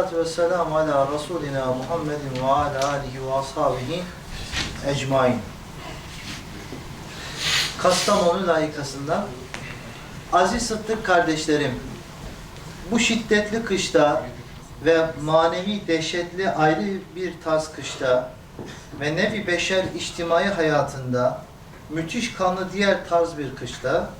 salatu ve selamu ala Resulina Muhammedin ve ala alihi ve ashabihi ecmain. Kastamonu layıkasından Aziz Sıddık kardeşlerim, bu şiddetli kışta ve manevi dehşetli ayrı bir tarz kışta ve nevi beşer içtimai hayatında müthiş kanlı diğer tarz bir kışta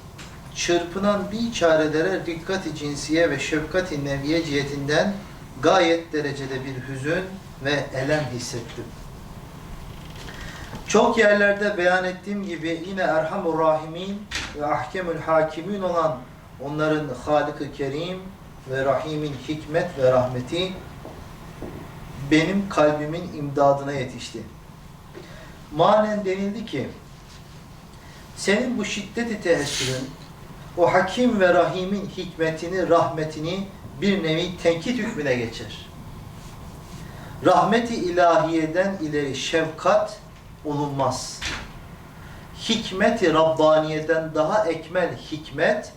çırpınan bir çarelere dikkat-i cinsiye ve şefkat-i neviye cihetinden gayet derecede bir hüzün ve elem hissettim. Çok yerlerde beyan ettiğim gibi yine Erhamur Rahimin ve Ahkemül Hakimin olan onların Halık-ı Kerim ve Rahim'in hikmet ve rahmeti benim kalbimin imdadına yetişti. Manen denildi ki senin bu şiddeti teessürün o Hakim ve Rahim'in hikmetini, rahmetini bir nevi tenkit hükmüne geçer. Rahmeti ilahiyeden ileri şefkat olunmaz. Hikmeti Rabbaniye'den daha ekmel hikmet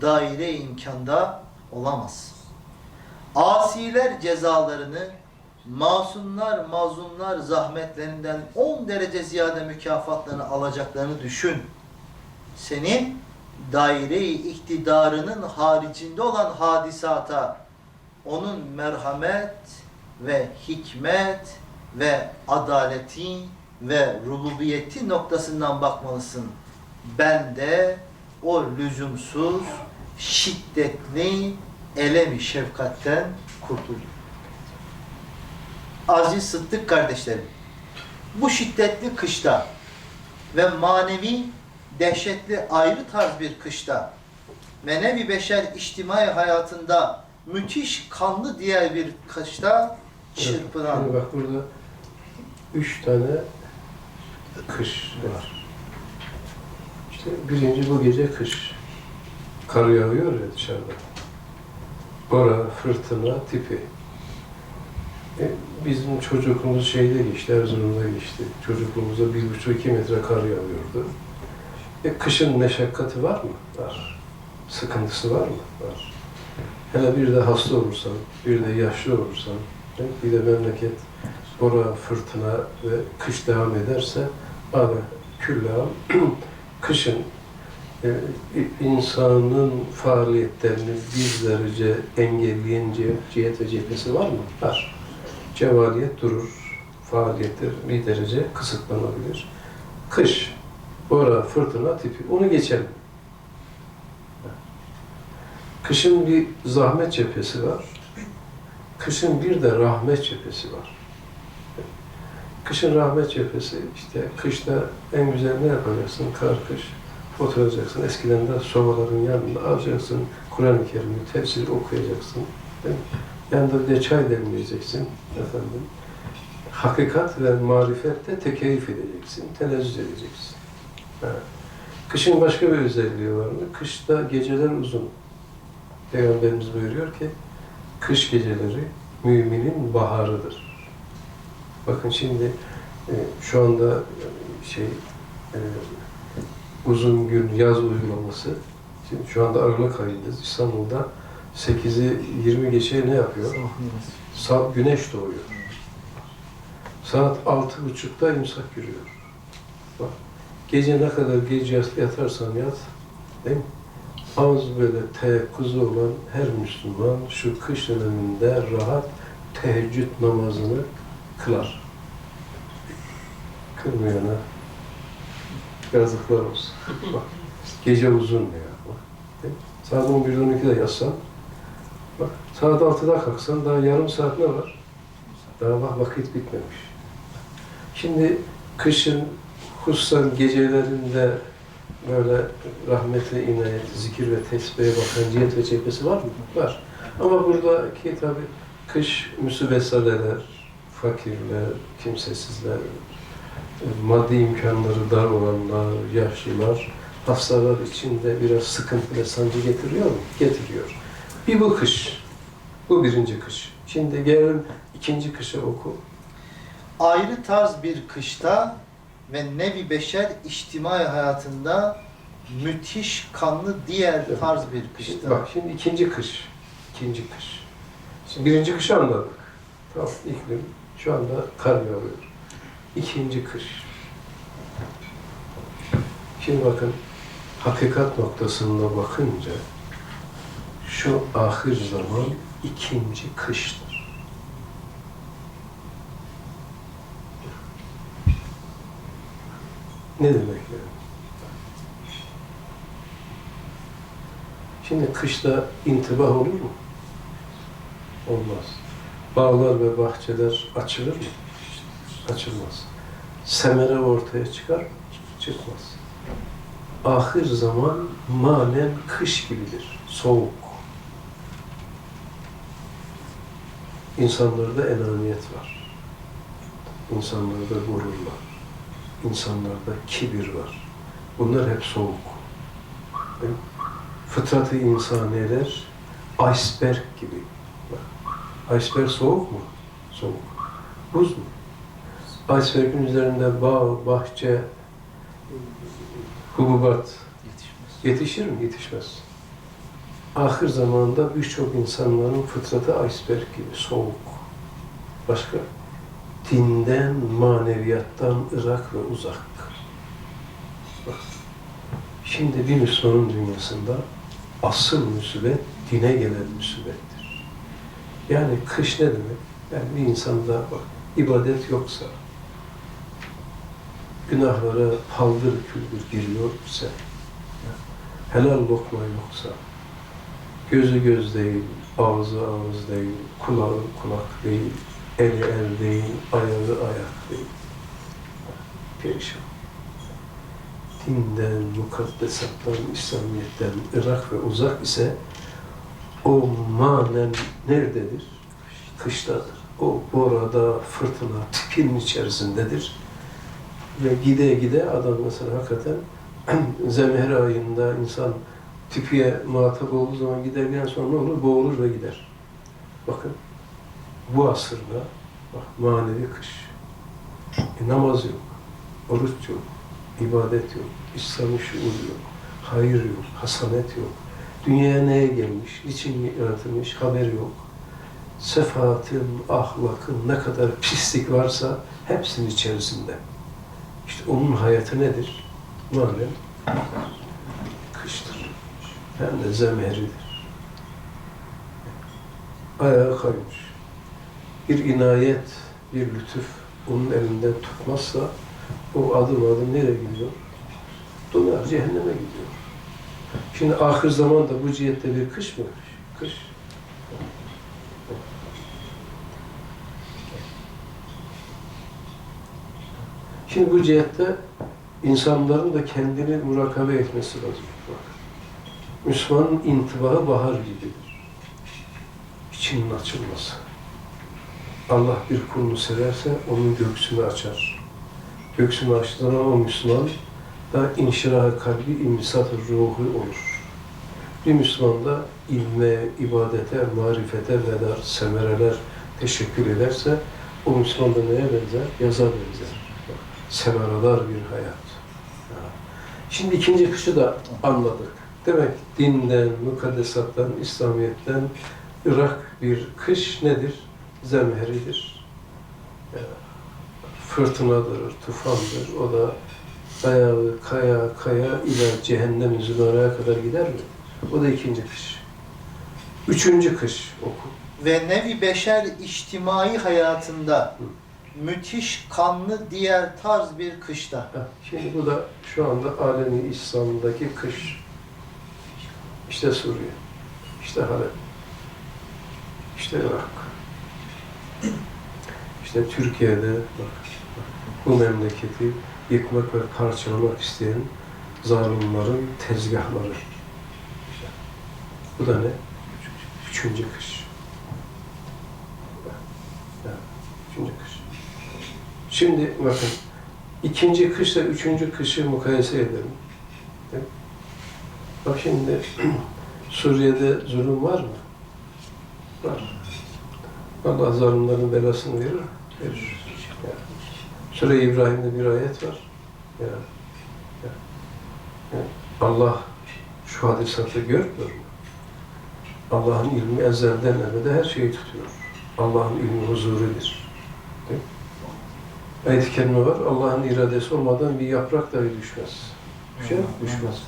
daire imkanda olamaz. Asiler cezalarını, masumlar, mazlumlar zahmetlerinden 10 derece ziyade mükafatlarını alacaklarını düşün. Senin daire-i iktidarının haricinde olan hadisata onun merhamet ve hikmet ve adaleti ve rububiyeti noktasından bakmalısın. Ben de o lüzumsuz, şiddetli elemi şefkatten kurtuldum. Aziz Sıddık kardeşlerim, bu şiddetli kışta ve manevi dehşetli ayrı tarz bir kışta ve nevi beşer içtimai hayatında müthiş kanlı diğer bir kışta çırpınan Şimdi bak burada üç tane kış var. İşte birinci bu gece kış. Kar yağıyor ya dışarıda. Bora, fırtına tipi. E, bizim çocukluğumuz şeyde geçti, Erzurum'da geçti. Çocukluğumuzda bir buçuk iki metre kar yağıyordu. E, kışın meşakkatı var mı? Var. Sıkıntısı var mı? Var. Hele bir de hasta olursan, bir de yaşlı olursan, bir de memleket bora, fırtına ve kış devam ederse abi külla kışın e, insanın faaliyetlerini bir derece engelleyen cihet ve cephesi var mı? Var. Cevaliyet durur. Faaliyetler bir derece kısıtlanabilir. Kış, bora, fırtına tipi. Onu geçelim. Kışın bir zahmet cephesi var. Kışın bir de rahmet cephesi var. Kışın rahmet cephesi işte kışta en güzel ne yapacaksın? Kar, kış. Oturacaksın. Eskiden de sobaların yanında alacaksın. Kur'an-ı Kerim'i, tefsir okuyacaksın. Yanında bir de çay demleyeceksin. Efendim. Hakikat ve marifette tekeyif edeceksin. Tenezzül edeceksin. Kışın başka bir özelliği var mı? Kışta geceler uzun. Peygamberimiz buyuruyor ki kış geceleri müminin baharıdır. Bakın şimdi e, şu anda şey e, uzun gün yaz uygulaması. Şimdi şu anda Aralık ayındayız. İstanbul'da 8'i 20 geçe ne yapıyor? Saat güneş doğuyor. Saat altı buçukta imsak giriyor. Bak, gece ne kadar gece yatarsan yat, değil mi? Az böyle teyakkuzu olan her Müslüman şu kış döneminde rahat teheccüd namazını kılar. Kılmayana yazıklar olsun. Bak, gece uzun ya. Bak, değil mi? Saat 11'de 12'de yatsan, bak saat 6'da kalksan daha yarım saat ne var? Daha bak vakit bitmemiş. Şimdi kışın hususan gecelerinde böyle rahmetli inayet, zikir ve tesbihe bakan cihet ve cephesi var mı? Var. Ama buradaki tabi kış müsibetsadeler, fakirler, kimsesizler, maddi imkanları dar olanlar, yaşlılar, hastalar için de biraz sıkıntı ve sancı getiriyor mu? Getiriyor. Bir bu kış. Bu birinci kış. Şimdi gelelim ikinci kışa oku. ayrı tarz bir kışta ve nevi beşer içtimai hayatında müthiş kanlı diğer tarz bir kışta. Bak şimdi ikinci kış. İkinci kış. Şimdi birinci kışı anladık. Tamam, iklim şu anda kar yağıyor. İkinci kış. Şimdi bakın, hakikat noktasında bakınca şu ahir zaman ikinci kıştır. Ne demek yani? Şimdi kışta intibah olur mu? Olmaz. Bağlar ve bahçeler açılır mı? Açılmaz. Semere ortaya çıkar mı? Çıkmaz. Ahir zaman manen kış gibidir. Soğuk. İnsanlarda enaniyet var. İnsanlarda gurur var. İnsanlarda kibir var. Bunlar hep soğuk. Fıtratı insaniyeler iceberg gibi. Bak, Iceberg soğuk mu? Soğuk. Buz mu? Iceberg'in üzerinde bağ, bahçe, hububat yetişir mi? Yetişmez. Ahir zamanda birçok insanların fıtratı iceberg gibi soğuk. Başka? Dinden, maneviyattan ırak ve uzak. Bak. Şimdi bir Müslümanın dünyasında asıl musibet dine gelen musibettir. Yani kış ne demek? Yani bir insanda bak, ibadet yoksa, günahlara paldır küldür giriyor ise, helal lokma yoksa, gözü göz değil, ağzı ağız değil, kulağı kulak değil, eli el değil, ayağı ayak değil. Perişan. Dinden, mukaddesattan, İslamiyet'ten ırak ve uzak ise o manen nerededir? Kıştadır. O borada, fırtına, tipin içerisindedir. Ve gide gide adam mesela hakikaten zemher ayında insan tipiye muhatap olduğu zaman giderken sonra ne olur? Boğulur ve gider. Bakın bu asırda bak, manevi kış. E, namaz yok, oruç yok, ibadet yok, İslami şuur yok, hayır yok, hasanet yok. Dünyaya neye gelmiş, niçin yaratılmış haber yok. Sefaatın, ahlakın ne kadar pislik varsa hepsinin içerisinde. İşte onun hayatı nedir? Malum kıştır. Hem de zemheridir. Ayağı kaymış. Bir inayet, bir lütuf onun elinden tutmazsa o adım adım nereye gidiyor? Donar, cehenneme gidiyor. Şimdi ahir zamanda bu cihette bir kış mı? Kış. Şimdi bu cihette insanların da kendini murakabe etmesi lazım. Bak. Müslümanın intibahı bahar gibidir. İçinin açılması. Allah bir kulunu severse onun göğsünü açar. Göğsünü açtığı o Müslüman da inşirah kalbi, imsat ruhu olur. Bir Müslüman da ilme, ibadete, marifete vedar, semereler teşekkür ederse o Müslüman da neye benzer? Yaza benzer. Bak, Semeralar bir hayat. Ha. Şimdi ikinci kışı da anladık. Demek dinden, mukaddesattan, İslamiyet'ten Irak bir kış nedir? Zemheridir. Fırtınadır, tufandır. O da ayağı kaya kaya ile cehennem zümaraya kadar gider mi? O da ikinci kış. Üçüncü kış oku. Ve nevi beşer içtimai hayatında müthiş kanlı diğer tarz bir kışta. Ha, Şimdi bu da şu anda alemi İslam'daki kış. İşte Suriye, işte Halep, işte Irak, işte Türkiye'de bak, bu memleketi yıkmak ve parçalamak isteyen zalimlerin tezgahları. Bu da ne? Üçüncü kış. Üçüncü kış. Şimdi bakın, ikinci kışla üçüncü kışı mukayese edelim. Bak şimdi Suriye'de zulüm var mı? Var. Allah zalimlerin belasını verir? Verir. Ya. Sure İbrahim'de bir ayet var. Ya. Ya. Ya. Allah şu hadisatı görmüyor mu? Allah'ın ilmi ezelden ebede her şeyi tutuyor. Allah'ın ilmi mi? Ayet-i kerime var. Allah'ın iradesi olmadan bir yaprak dahi düşmez. Düşer mi? Düşmez.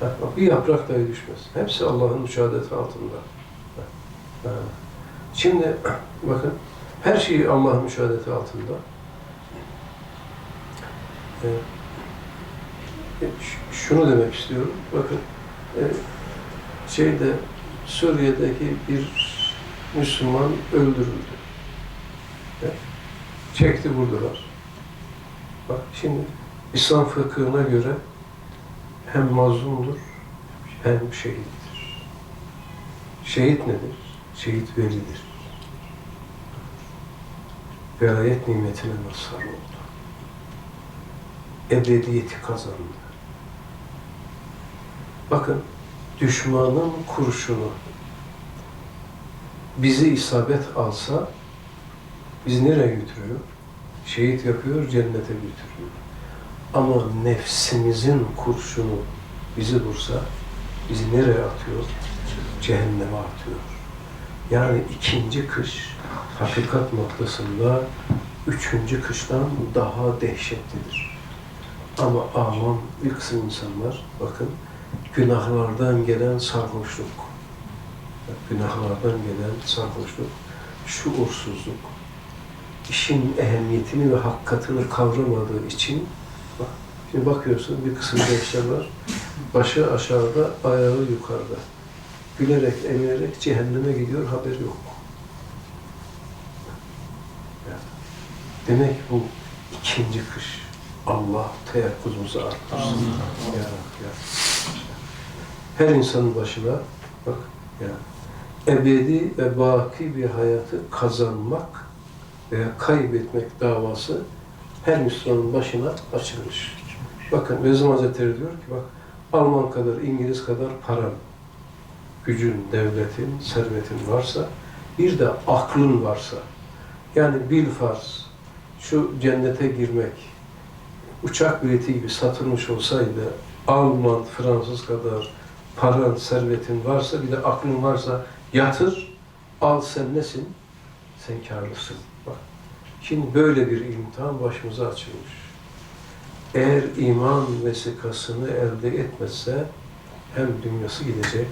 Ha, bir yaprak dahi düşmez. Hepsi Allah'ın müşahadeti altında. Ha, ha. Şimdi bakın her şey Allah'ın müşahadeti altında. Ee, ş- şunu demek istiyorum. Bakın e, şeyde Suriye'deki bir Müslüman öldürüldü. Evet. Çekti vurdular. Bak şimdi İslam fıkhına göre hem mazlumdur hem şehittir. Şehit nedir? Şehit velidir. Velayet nimetine mazhar oldu. Ebediyeti kazandı. Bakın düşmanın kurşunu bizi isabet alsa bizi nereye götürüyor? Şehit yapıyor, cennete götürüyor. Ama nefsimizin kurşunu bizi vursa bizi nereye atıyor? Cehenneme atıyor. Yani ikinci kış hakikat noktasında üçüncü kıştan daha dehşetlidir. Ama aman bir kısım insanlar bakın günahlardan gelen sarhoşluk, günahlardan gelen sarhoşluk, şuursuzluk, işin ehemmiyetini ve hakikatini kavramadığı için bak, şimdi bakıyorsun bir kısım gençler var, başı aşağıda, ayağı yukarıda. Gülerek, eğilerek cehenneme gidiyor, haberi yok. Demek bu ikinci kış. Allah teyakkuzumuzu arttırsın. Ya ya. Her insanın başına bak ya ebedi ve baki bir hayatı kazanmak veya kaybetmek davası her Müslümanın başına açılmış. Bakın Vezim Hazretleri diyor ki bak Alman kadar, İngiliz kadar paran, gücün, devletin, servetin varsa bir de aklın varsa yani bil farz şu cennete girmek uçak bileti gibi satılmış olsaydı Alman, Fransız kadar paran, servetin varsa bir de aklın varsa yatır, al sen nesin? Sen karlısın. Bak. Şimdi böyle bir imtihan başımıza açılmış. Eğer iman vesikasını elde etmezse hem dünyası gidecek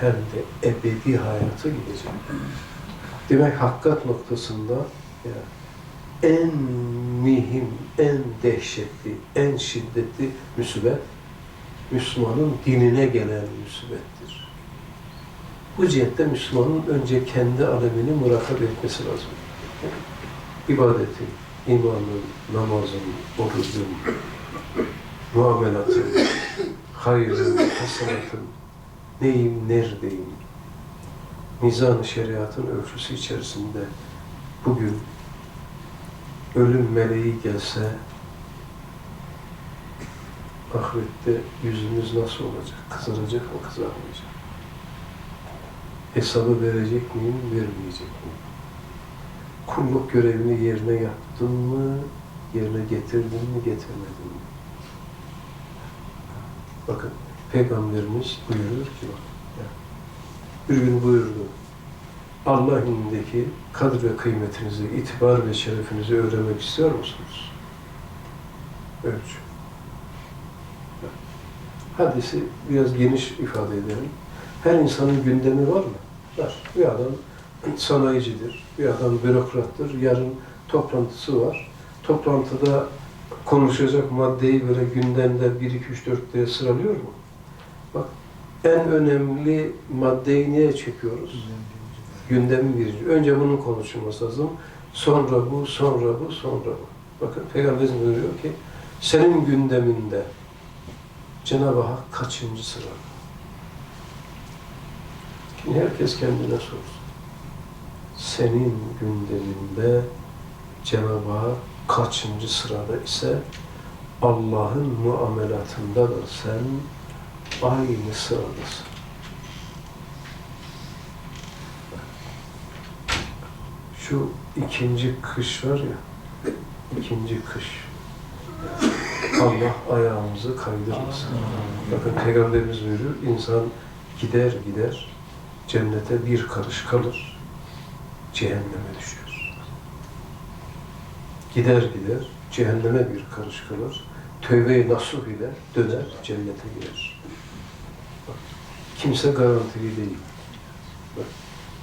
hem de ebedi hayatı gidecek. Demek hakikat noktasında ya, en mühim, en dehşetli, en şiddetli musibet Müslümanın dinine gelen musibettir. Bu cihette Müslümanın önce kendi alemini murakabe etmesi lazım. İbadetin, imanın, namazın, orucun, muamelatın, hayrın, hasenatın, neyim, neredeyim, mizan-ı şeriatın ölçüsü içerisinde bugün ölüm meleği gelse ahirette yüzümüz nasıl olacak? Kızaracak mı, kızarmayacak? Hesabı verecek miyim, vermeyecek miyim? Kulluk görevini yerine yaptın mı, yerine getirdin mi, getirmedin mi? Bakın, Peygamberimiz buyuruyor ki bak, bir gün buyurdu, Allah indindeki kadr ve kıymetinizi, itibar ve şerefinizi öğrenmek istiyor musunuz? Ölçü. Hadisi biraz geniş ifade edelim. Her insanın gündemi var mı? Var. Bir adam sanayicidir, bir adam bürokrattır, yarın toplantısı var. Toplantıda konuşacak maddeyi böyle gündemde 1, 2, 3, 4 diye sıralıyor mu? Bak en önemli maddeyi niye çekiyoruz? Gündemin birinci. Önce bunun konuşulması lazım. Sonra bu, sonra bu, sonra bu. Bakın Peygamberimiz buyuruyor ki senin gündeminde Cenab-ı Hak kaçıncı sırada? Şimdi herkes kendine sorsun. Senin gündeminde Cenab-ı Hak kaçıncı sırada ise Allah'ın muamelatında da sen aynı sıradasın. Şu ikinci kış var ya, ikinci kış. Allah ayağımızı kaydırmasın. Bakın Peygamberimiz buyuruyor, insan gider gider, cennete bir karış kalır, cehenneme düşer. Gider gider, cehenneme bir karış kalır, tövbe-i nasuh ile döner, cennete girer. Kimse garantili değil.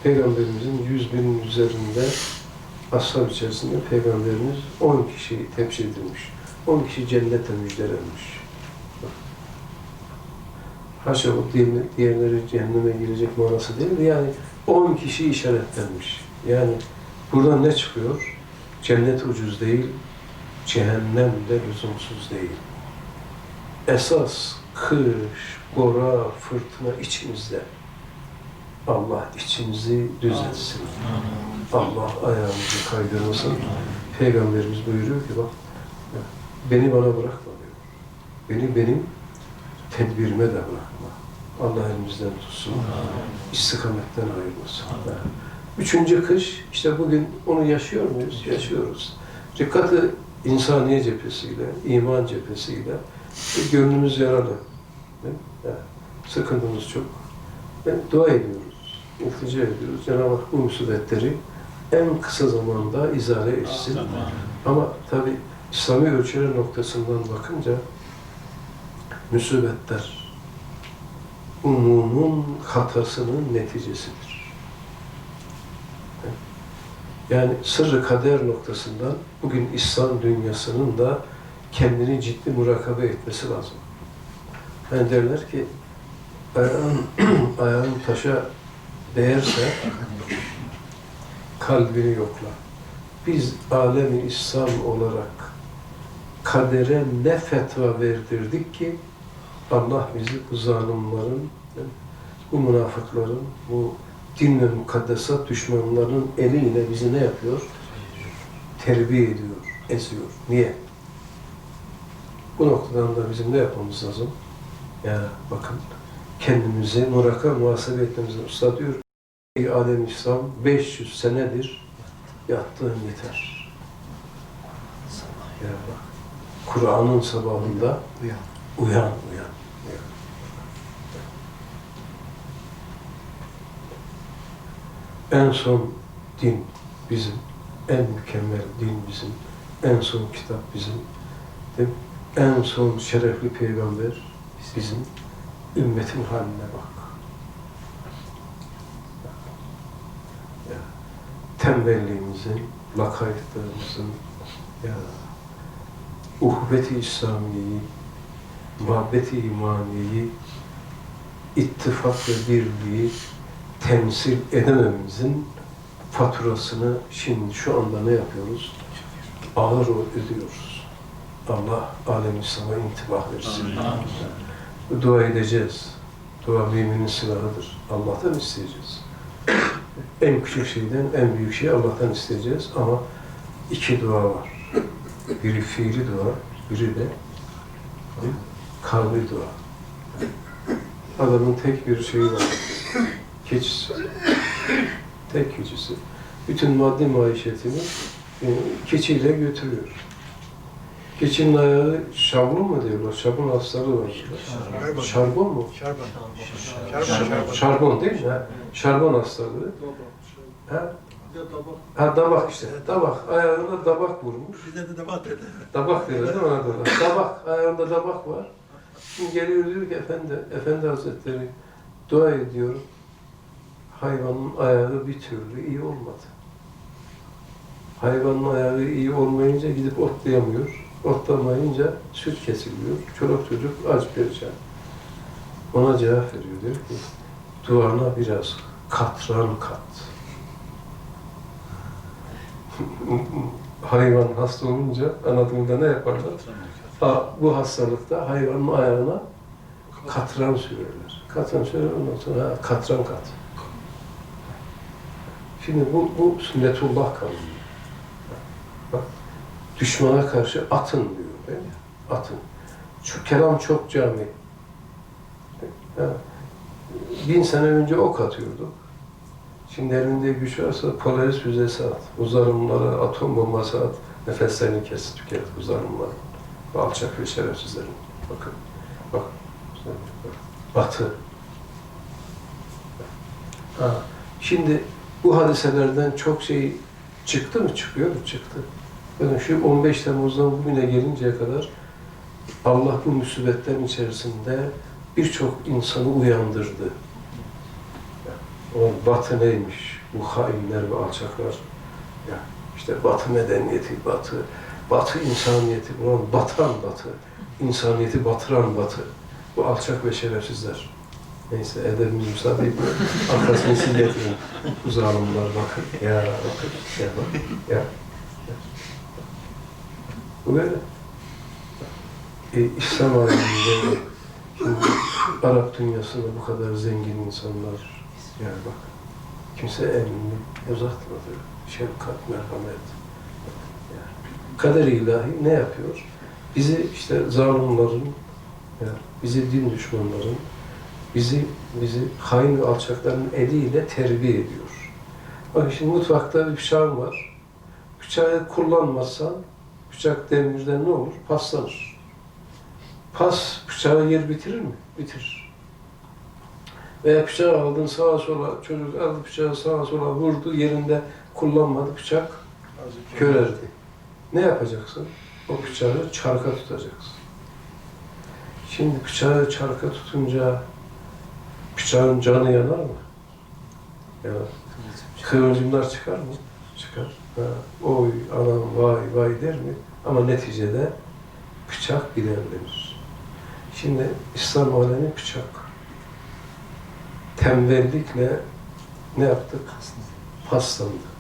Peygamberimizin yüz binin üzerinde ashab içerisinde Peygamberimiz 10 kişi tebşir edilmiş. 10 kişi cennete müjdelenmiş. Haşa bu diğer- diğerleri cehenneme girecek manası değil de yani 10 kişi işaretlenmiş. Yani buradan ne çıkıyor? Cennet ucuz değil, cehennem de lüzumsuz değil. Esas kış, bora, fırtına içimizde. Allah içimizi düzeltsin. Allah ayağımızı kaydırmasın. Peygamberimiz buyuruyor ki bak beni bana bırakma diyor. Beni benim tedbirime de bırakma. Allah elimizden tutsun. İstikametten ayırmasın. Üçüncü kış, işte bugün onu yaşıyor muyuz? Yaşıyoruz. Dikkatı insaniye cephesiyle, iman cephesiyle işte gönlümüz yaralı. Yani sıkıntımız çok. Ve dua ediyoruz, iltica ediyoruz. Cenab-ı Hak bu musibetleri en kısa zamanda izale etsin. Ama tabi İslami ölçüler noktasından bakınca musibetler umumun hatasının neticesidir. Yani sırrı kader noktasından bugün İslam dünyasının da kendini ciddi murakabe etmesi lazım. Yani derler ki ayağın, ayağın taşa değerse kalbini yokla. Biz alemi İslam olarak kadere ne fetva verdirdik ki Allah bizi bu zalimlerin, bu münafıkların, bu din ve mukaddesat düşmanlarının eliyle bizi ne yapıyor? Terbiye ediyor, eziyor. Niye? Bu noktadan da bizim ne yapmamız lazım? Ya bakın kendimizi muraka muhasebe etmemiz lazım. Usta diyor Ey Adem İslam 500 senedir yattığın yeter. Ya bak Kur'an'ın sabahında Uyan. uyan, uyan, uyan. En son din bizim, en mükemmel din bizim, en son kitap bizim, değil mi? En son şerefli peygamber bizim, ümmetin haline bak. Ya, tembelliğimizin, lakaytlığımızın, ya, uhvet-i İslamiye'yi, muhabbet-i imaniyeyi, ittifak ve birliği temsil edemememizin faturasını şimdi şu anda ne yapıyoruz? Ağır ödüyoruz. Allah alem İslam'a intibah versin. Dua edeceğiz. Dua müminin silahıdır. Allah'tan isteyeceğiz. en küçük şeyden en büyük şeyi Allah'tan isteyeceğiz ama iki dua var. Biri fiili dua, biri de kavli dua. Adamın tek bir şeyi var. Keçisi. Tek keçisi. Bütün maddi maişetini e, keçiyle götürüyor. Keçinin ayağı şabun mu diyorlar? Şabun hastalığı var. Şarbon. Şarbon mu? Şarbon. Şarbon. Şarbon. Şarbon değil mi? Ha? Şarbon hastalığı. Ha? Ha dabak işte. Dabak. Ayağına dabak vurmuş. Bize de debat dedi. Dabak diyorlar değil mi Anadolu'da? Dabak. Ayağında dabak var. Şimdi geliyor diyor ki efendi, efendi hazretleri dua ediyorum. Hayvanın ayağı bir türlü iyi olmadı. Hayvanın ayağı iyi olmayınca gidip otlayamıyor. Otlamayınca süt kesiliyor. Çoluk çocuk aç perişan. Ona cevap veriyor. Diyor ki duana biraz katran kat. Hayvan hasta olunca Anadolu'da ne yaparlar? Ha, bu hastalıkta hayvanın ayağına katran sürerler. Katran sürer ondan sonra ha, katran kat. Şimdi bu, bu sünnetullah kanunu. Bak, düşmana karşı atın diyor değil? Atın. Şu kelam çok cami. Ha, bin sene önce ok atıyorduk. Şimdi elinde güç varsa Polaris füzesi at. Uzarımlara atom bombası at. Nefeslerini kes, tüket uzarımları. Alçak ve şerefsizlerin. Bakın. Bak. Batı. Ha. Şimdi bu hadiselerden çok şey çıktı mı? Çıkıyor mu? Çıktı. Yani şu 15 Temmuz'dan bugüne gelinceye kadar Allah bu musibetlerin içerisinde birçok insanı uyandırdı. O batı neymiş? Bu hainler ve alçaklar. Ya işte batı medeniyeti, batı, batı insaniyeti, ulan batan batı, insaniyeti batıran batı. Bu alçak ve şerefsizler. Neyse edebimiz müsaade etmiyor. Arkasını siz getirin. Bu zalimler bakın. Ya bakın. Ya bak. Ya. Böyle. E, İslam aleminde şimdi Arap dünyasında bu kadar zengin insanlar yani bak kimse elini uzatmadı. Şefkat, merhamet. Yani kader ilahi ne yapıyor? Bizi işte zalimlerin, yani bizi din düşmanların, bizi bizi hain ve alçakların eliyle terbiye ediyor. Bak şimdi mutfakta bir bıçağın var. Bıçağı kullanmazsan bıçak demirden ne olur? Paslanır. Pas bıçağı yer bitirir mi? Bitirir. Veya bıçağı aldın sağa sola, çocuk aldı bıçağı sağa sola vurdu, yerinde kullanmadı bıçak körerdi. Ne yapacaksın? O bıçağı çarka tutacaksın. Şimdi bıçağı çarka tutunca bıçağın canı yanar mı? Yanar. Kıvılcımlar çıkar mı? Çıkar. Oy, anam, vay, vay der mi? Ama neticede bıçak giderlenir. Şimdi İslam alemi bıçak. Tembellikle ne yaptık? Paslandı.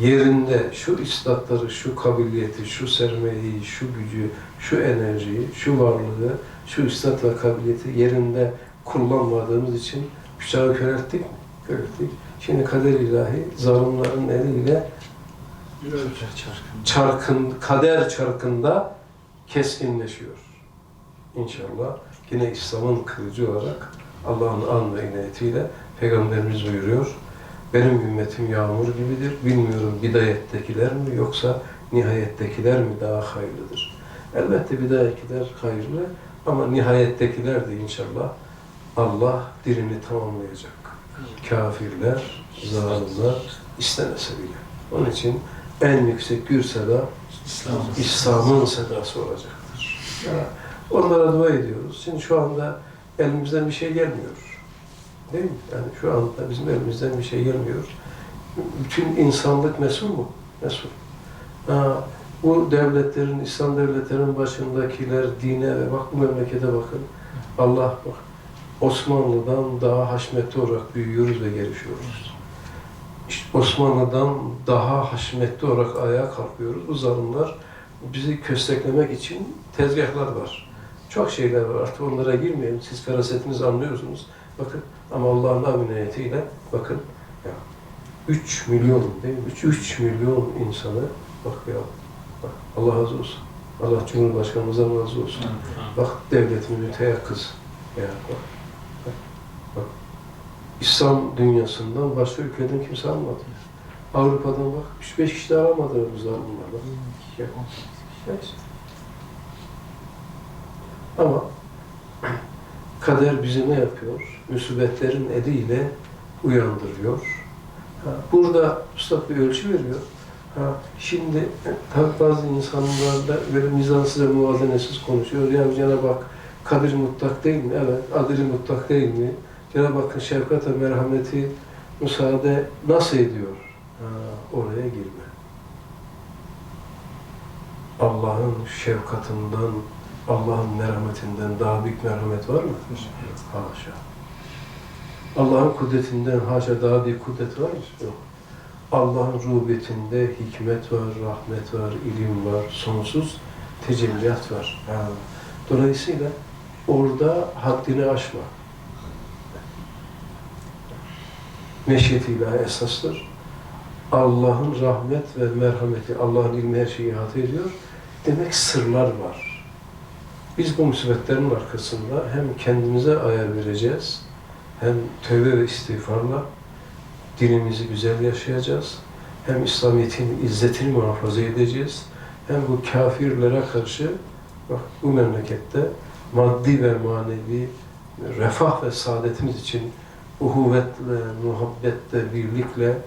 Yerinde şu istatları, şu kabiliyeti, şu sermayeyi, şu gücü, şu enerjiyi, şu varlığı, şu istat ve kabiliyeti yerinde kullanmadığımız için bıçağı körelttik mi? Körelttik. Şimdi kader ilahi zalimlerin eliyle çarkın, kader çarkında keskinleşiyor. İnşallah yine İslam'ın kılıcı olarak Allah'ın an ve inayetiyle Peygamberimiz buyuruyor. Benim ümmetim yağmur gibidir. Bilmiyorum bidayettekiler mi yoksa nihayettekiler mi daha hayırlıdır? Elbette bidayettekiler hayırlı ama nihayettekiler de inşallah Allah dirini tamamlayacak. Kafirler, zalimler istemese bile. Onun için en yüksek gür seda İslam'ın sedası olacaktır. Onlara dua ediyoruz. Şimdi şu anda elimizden bir şey gelmiyor. Değil mi? Yani şu anda bizim elimizden bir şey gelmiyor. Bütün insanlık mesul mu? Mesul. Ha, bu devletlerin, İslam devletlerinin başındakiler dine ve bak bu memlekete bakın. Allah bak Osmanlı'dan daha haşmetli olarak büyüyoruz ve gelişiyoruz. İşte Osmanlı'dan daha haşmetli olarak ayağa kalkıyoruz. Bu zalimler bizi kösteklemek için tezgahlar var. Çok şeyler var. Artık onlara girmeyelim. Siz ferasetinizi anlıyorsunuz. Bakın ama Allah'ın aminiyetiyle bakın ya 3 milyon değil mi? 3, 3 milyon insanı bak ya bak Allah razı olsun. Allah Cumhurbaşkanımızdan razı olsun. Bak devletimiz müteyakkız. Ya bak. İslam dünyasından başka ülkeden kimse almadı. Avrupa'dan bak 3-5 kişi de alamadı bu zalimler. Bak. Ya, neyse. Ama kader bizi ne yapıyor? Musibetlerin eliyle uyandırıyor. Ha, burada Mustafa bir ölçü veriyor. Ha, şimdi e, tabi bazı insanlar da böyle mizansız ve muvazenesiz konuşuyor. Ya Cenab-ı Hak kadir mutlak değil mi? Evet. Adil mutlak değil mi? Cenab-ı Hakk'ın şefkat ve merhameti müsaade nasıl ediyor? Ha, oraya girme. Allah'ın şefkatinden, Allah'ın merhametinden daha büyük merhamet var mı? Haşa. Allah'ın kudretinden haşa daha büyük kudret var mı? Yok. Allah'ın rububiyetinde hikmet var, rahmet var, ilim var, sonsuz tecelliyat var. Ha. Dolayısıyla orada haddini aşma. Meşiyet ilahi esastır. Allah'ın rahmet ve merhameti, Allah'ın ilmi her şeyi ihate ediyor. Demek sırlar var. Biz bu musibetlerin arkasında hem kendimize ayar vereceğiz, hem tövbe ve istiğfarla dinimizi güzel yaşayacağız, hem İslamiyet'in izzetini muhafaza edeceğiz, hem bu kafirlere karşı bak bu memlekette maddi ve manevi refah ve saadetimiz için uhuvvetle, muhabbetle, birlikle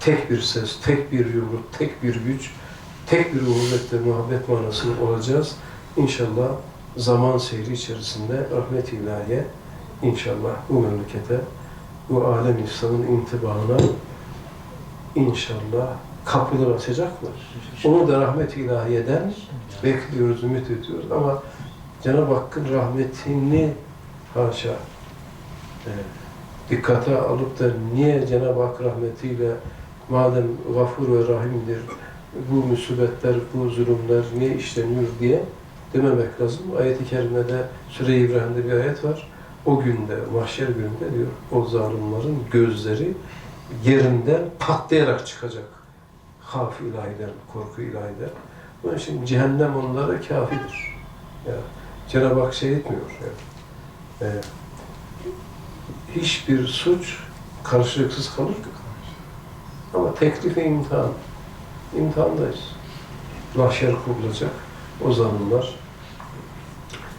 tek bir ses, tek bir yumruk, tek bir güç, tek bir uhuvvet ve muhabbet manasını olacağız. İnşallah zaman seyri içerisinde rahmet-i ilahiye inşallah bu memlekete, bu alem İslam'ın intibahına inşallah kapılar açacaklar. Onu da rahmet-i ilahiyeden bekliyoruz, ümit ediyoruz ama Cenab-ı Hakk'ın rahmetini haşa e, dikkate alıp da niye Cenab-ı Hak rahmetiyle madem gafur ve rahimdir bu musibetler, bu zulümler niye işleniyor diye dememek lazım. Ayet-i Kerime'de Süre-i İbrahim'de bir ayet var. O günde, mahşer gününde diyor, o zalimlerin gözleri yerinden patlayarak çıkacak. Haf ilahiden, korku ilahiden. Onun için cehennem onlara kafidir. Ya, Cenab-ı Hak şey etmiyor. Yani. Ee, hiçbir suç karşılıksız kalır ki. Ama teklif ve imtihan. İmtihandayız. Mahşer kurulacak. O zamanlar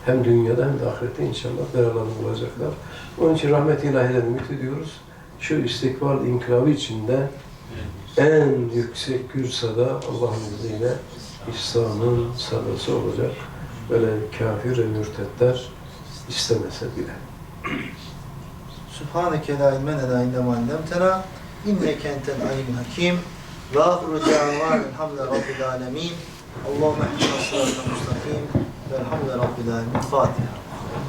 hem dünyada hem de ahirette inşallah beraber bulacaklar. Onun için rahmet ilahiden ümit ediyoruz. Şu istikbal inkılabı içinde en yüksek gürsada Allah'ın izniyle İslam'ın sadası olacak. Böyle kafir ve mürtetler istemese bile. Subhaneke la ilme lena illa ma allamtena inneke entel alim hakim. Ve ahru da'van elhamdülillahi rabbil alemin. Allahümme ehdina sıratal mustakim velhamdülillahi rabbil alemin. Fatiha